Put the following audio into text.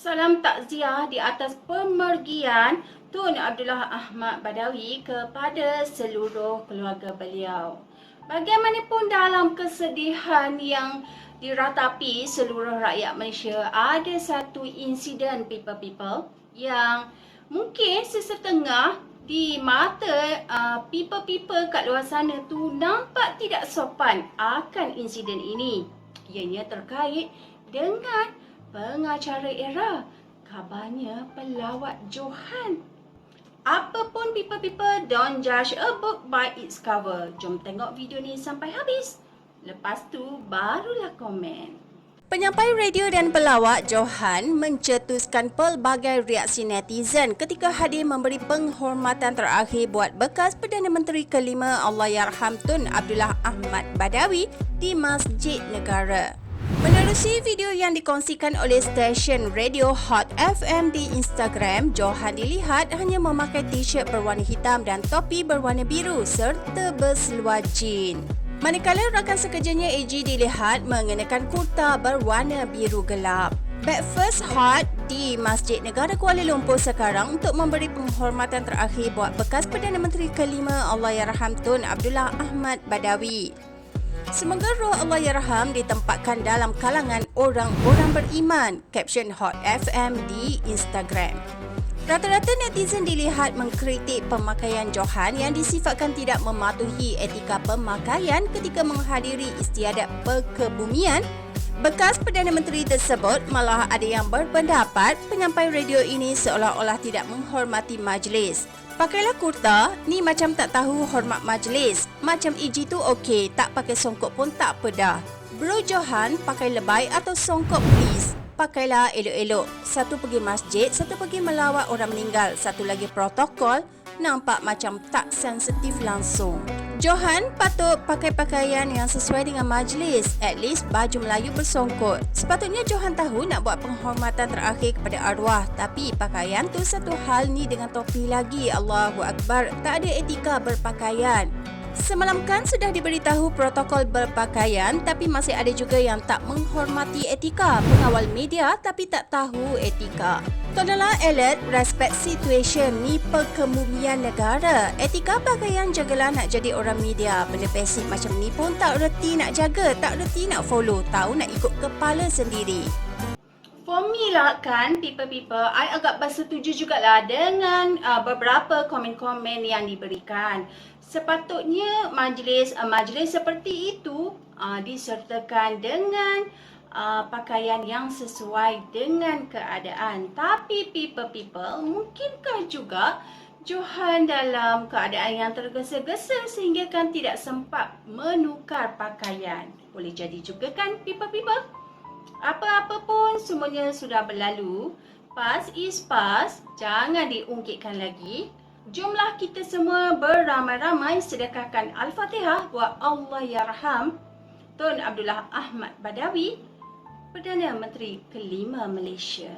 Salam takziah di atas pemergian Tun Abdullah Ahmad Badawi kepada seluruh keluarga beliau. Bagaimanapun dalam kesedihan yang diratapi seluruh rakyat Malaysia, ada satu insiden people-people yang mungkin sesetengah di mata uh, people-people kat luar sana tu nampak tidak sopan akan insiden ini. Ianya terkait dengan pengacara era. Kabarnya pelawat Johan. Apapun people-people, don't judge a book by its cover. Jom tengok video ni sampai habis. Lepas tu, barulah komen. Penyampai radio dan pelawak Johan mencetuskan pelbagai reaksi netizen ketika hadir memberi penghormatan terakhir buat bekas Perdana Menteri kelima Allahyarham Tun Abdullah Ahmad Badawi di Masjid Negara. Menerusi video yang dikongsikan oleh stesen radio Hot FM di Instagram, Johan dilihat hanya memakai t-shirt berwarna hitam dan topi berwarna biru serta berseluar jean. Manakala rakan sekerjanya AG dilihat mengenakan kurta berwarna biru gelap. Breakfast Hot di Masjid Negara Kuala Lumpur sekarang untuk memberi penghormatan terakhir buat bekas Perdana Menteri kelima Allahyarham Tun Abdullah Ahmad Badawi. Semoga roh Allahyarham ditempatkan dalam kalangan orang-orang beriman. Caption Hot FM di Instagram. Rata-rata netizen dilihat mengkritik pemakaian Johan yang disifatkan tidak mematuhi etika pemakaian ketika menghadiri istiadat perkebumian. Bekas Perdana Menteri tersebut malah ada yang berpendapat penyampai radio ini seolah-olah tidak menghormati majlis. Pakailah kurta, ni macam tak tahu hormat majlis. Macam EG tu okey, tak pakai songkok pun tak apa dah. Bro Johan pakai lebay atau songkok please pakailah elok-elok. Satu pergi masjid, satu pergi melawat orang meninggal, satu lagi protokol, nampak macam tak sensitif langsung. Johan patut pakai pakaian yang sesuai dengan majlis, at least baju Melayu bersongkot. Sepatutnya Johan tahu nak buat penghormatan terakhir kepada arwah, tapi pakaian tu satu hal ni dengan topi lagi. Allahu Akbar, tak ada etika berpakaian. Semalam kan sudah diberitahu protokol berpakaian tapi masih ada juga yang tak menghormati etika. Pengawal media tapi tak tahu etika. Tolonglah alert respect situation ni perkemumian negara. Etika pakaian jagalah nak jadi orang media. Benda basic macam ni pun tak reti nak jaga, tak reti nak follow, tahu nak ikut kepala sendiri. For me lah kan, people-people, I agak bersetuju jugalah dengan uh, beberapa komen-komen yang diberikan. Sepatutnya majlis uh, majlis seperti itu uh, disertakan dengan uh, pakaian yang sesuai dengan keadaan. Tapi people-people, mungkinkah juga Johan dalam keadaan yang tergesa-gesa sehingga kan tidak sempat menukar pakaian. Boleh jadi juga kan people-people? Apa-apa pun semuanya sudah berlalu. Past is past. Jangan diungkitkan lagi. Jumlah kita semua beramai-ramai sedekahkan Al-Fatihah buat Allah Yarham Tun Abdullah Ahmad Badawi, Perdana Menteri kelima Malaysia.